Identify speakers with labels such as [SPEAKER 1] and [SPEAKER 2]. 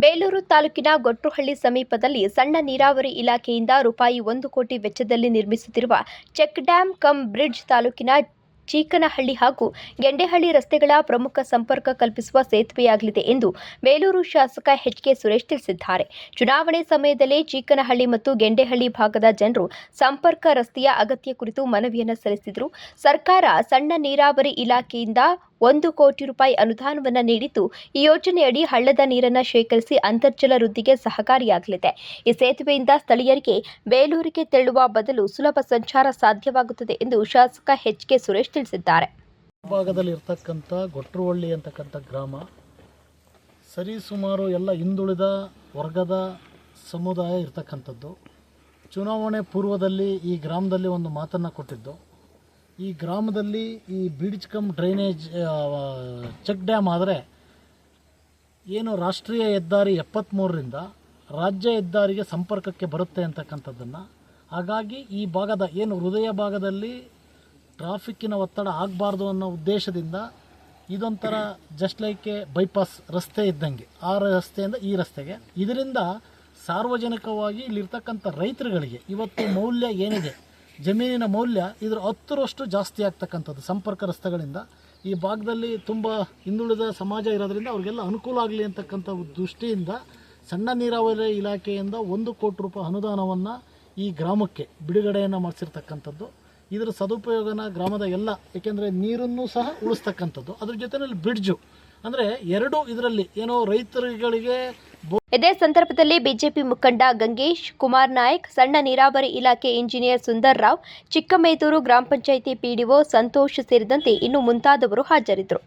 [SPEAKER 1] ಬೇಲೂರು ತಾಲೂಕಿನ ಗೊಟ್ರುಹಳ್ಳಿ ಸಮೀಪದಲ್ಲಿ ಸಣ್ಣ ನೀರಾವರಿ ಇಲಾಖೆಯಿಂದ ರೂಪಾಯಿ ಒಂದು ಕೋಟಿ ವೆಚ್ಚದಲ್ಲಿ ನಿರ್ಮಿಸುತ್ತಿರುವ ಚೆಕ್ ಡ್ಯಾಂ ಕಮ್ ಬ್ರಿಡ್ಜ್ ತಾಲೂಕಿನ ಚೀಕನಹಳ್ಳಿ ಹಾಗೂ ಗೆಂಡೆಹಳ್ಳಿ ರಸ್ತೆಗಳ ಪ್ರಮುಖ ಸಂಪರ್ಕ ಕಲ್ಪಿಸುವ ಸೇತುವೆಯಾಗಲಿದೆ ಎಂದು ಬೇಲೂರು ಶಾಸಕ ಎಚ್ ಕೆ ಸುರೇಶ್ ತಿಳಿಸಿದ್ದಾರೆ. ಚುನಾವಣೆ ಸಮಯದಲ್ಲಿ ಚೀಕನಹಳ್ಳಿ ಮತ್ತು ಗೆಂಡೆಹಳ್ಳಿ ಭಾಗದ ಜನರು ಸಂಪರ್ಕ ರಸ್ತೆಯ ಅಗತ್ಯ ಕುರಿತು ಮನವಿಯನ್ನು ಸಲ್ಲಿಸಿದರು. ಸರ್ಕಾರ ಸಣ್ಣ ನೀರಾವರಿ ಇಲಾಖೆಯಿಂದ ಒಂದು ಕೋಟಿ ರೂಪಾಯಿ ಅನುದಾನವನ್ನು ನೀಡಿದ್ದು, ಈ ಯೋಜನೆಯಡಿ ಹಳ್ಳದ ನೀರನ್ನು ಶೇಖರಿಸಿ ಅಂತರ್ಜಲ ವೃದ್ಧಿಗೆ ಸಹಕಾರಿಯಾಗಲಿದೆ. ಈ ಸೇತುವೆಯಿಂದ ಸ್ಥಳೀಯರಿಗೆ ಬೇಲೂರಿಗೆ ತೆರಳುವ ಬದಲು ಸುಲಭ ಸಂಚಾರ ಸಾಧ್ಯವಾಗುತ್ತದೆ ಎಂದು ಶಾಸಕ ಎಚ್ ಕೆ ಸುರೇಶ್ ತಿಳಿಸಿದ್ದಾರೆ.
[SPEAKER 2] ಭಾಗದಲ್ಲಿ ಇರತಕ್ಕಂಥ ಗೊಟ್ರುವಳ್ಳಿ ಅಂತಕ್ಕಂಥ ಗ್ರಾಮ, ಸರಿಸುಮಾರು ಎಲ್ಲ ಹಿಂದುಳಿದ ವರ್ಗದ ಸಮುದಾಯ ಇರತಕ್ಕಂಥದ್ದು. ಚುನಾವಣೆ ಪೂರ್ವದಲ್ಲಿ ಈ ಗ್ರಾಮದಲ್ಲಿ ಒಂದು ಮಾತನ್ನು ಕೊಟ್ಟಿದ್ದು ಈ ಗ್ರಾಮದಲ್ಲಿ ಈ bridge cum drainage check dam ಆದರೆ ಏನು ರಾಷ್ಟ್ರೀಯ ಹೆದ್ದಾರಿ ಎಪ್ಪತ್ತ್ಮೂರರಿಂದ ರಾಜ್ಯ ಹೆದ್ದಾರಿಗೆ ಸಂಪರ್ಕಕ್ಕೆ ಬರುತ್ತೆ ಅಂತಕ್ಕಂಥದ್ದನ್ನು. ಹಾಗಾಗಿ ಈ ಭಾಗದ ಏನು ಹೃದಯ ಭಾಗದಲ್ಲಿ ಟ್ರಾಫಿಕ್ಕಿನ ಒತ್ತಡ ಆಗಬಾರ್ದು ಅನ್ನೋ ಉದ್ದೇಶದಿಂದ ಇದೊಂಥರ ಜಸ್ಟ್ ಲೈಕ್ ಎ ಬೈಪಾಸ್ ರಸ್ತೆ ಇದ್ದಂಗೆ. ಆ ರಸ್ತೆಯಿಂದ ಈ ರಸ್ತೆಗೆ. ಇದರಿಂದ ಸಾರ್ವಜನಿಕವಾಗಿ ಇಲ್ಲಿರ್ತಕ್ಕಂಥ ರೈತರುಗಳಿಗೆ ಇವತ್ತು ಮೌಲ್ಯ ಏನಿದೆ? ಜಮೀನಿನ ಮೌಲ್ಯ ಇದರ ಹತ್ತರಷ್ಟು ಜಾಸ್ತಿ ಆಗ್ತಕ್ಕಂಥದ್ದು ಸಂಪರ್ಕ ರಸ್ತೆಗಳಿಂದ. ಈ ಭಾಗದಲ್ಲಿ ತುಂಬ ಹಿಂದುಳಿದ ಸಮಾಜ ಇರೋದ್ರಿಂದ ಅವ್ರಿಗೆಲ್ಲ ಅನುಕೂಲ ಆಗಲಿ ಅಂತಕ್ಕಂಥ ದೃಷ್ಟಿಯಿಂದ ಸಣ್ಣ ನೀರಾವರಿ ಇಲಾಖೆಯಿಂದ ಒಂದು ಕೋಟಿ ರೂಪಾಯಿ ಅನುದಾನವನ್ನು ಈ ಗ್ರಾಮಕ್ಕೆ ಬಿಡುಗಡೆಯನ್ನು ಮಾಡಿಸಿರ್ತಕ್ಕಂಥದ್ದು. ಇದರ ಸದುಪಯೋಗನ ಗ್ರಾಮದ ಎಲ್ಲ, ಏಕೆಂದರೆ ನೀರನ್ನು ಸಹ ಉಳಿಸ್ತಕ್ಕಂಥದ್ದು. ಅದ್ರ ಜೊತೆಯಲ್ಲಿ ಬ್ರಿಡ್ಜು ಅಂದರೆ ಎರಡು ಇದರಲ್ಲಿ ಏನೋ ರೈತರುಗಳಿಗೆ
[SPEAKER 1] ಇದೇ ಸಂದರ್ಭದಲ್ಲಿ ಬಿಜೆಪಿ ಮುಖಂಡ ಗಂಗೇಶ್ ಕುಮಾರ್ ನಾಯಕ್, ಸಣ್ಣ ನೀರಾವರಿ ಇಲಾಖೆ ಇಂಜಿನಿಯರ್ ಸುಂದರ್ ರಾವ್, ಚಿಕ್ಕಮೇದೂರು ಗ್ರಾಮ ಪಂಚಾಯಿತಿ ಪಿಡಿಒ ಸಂತೋಷ್ ಸೇರಿದಂತೆ ಇನ್ನು ಮುಂತಾದವರು ಹಾಜರಿದ್ದರು.